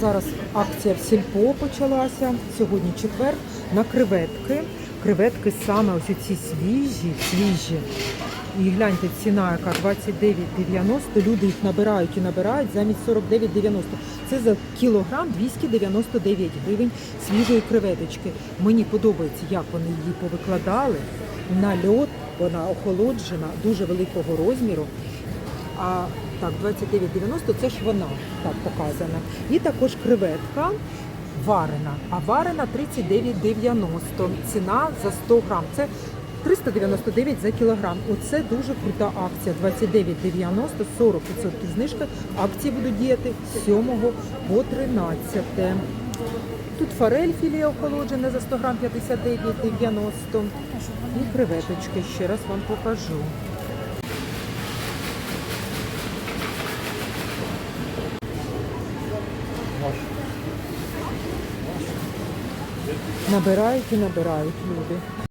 Зараз акція в сільпо почалася. Сьогодні четвер на креветки. Креветки саме ось ці свіжі, свіжі. І гляньте, ціна яка 29,90. Люди їх набирають і набирають замість 49,90. Це за кілограм 299 гривень свіжої креветочки. Мені подобається, як вони її повикладали. На льот вона охолоджена, дуже великого розміру. А так, 29,90 це ж вона так показана. І також креветка варена. А варена 39,90. Ціна за 100 грам. Це 399 за кілограм. Оце дуже крута акція. 29,90, 40% знижка. Акції будуть діяти з 7 по 13. Тут форель філія охолоджена за 100 грам 59,90. І креветочки. Ще раз вам покажу. Набирають і набирають люди.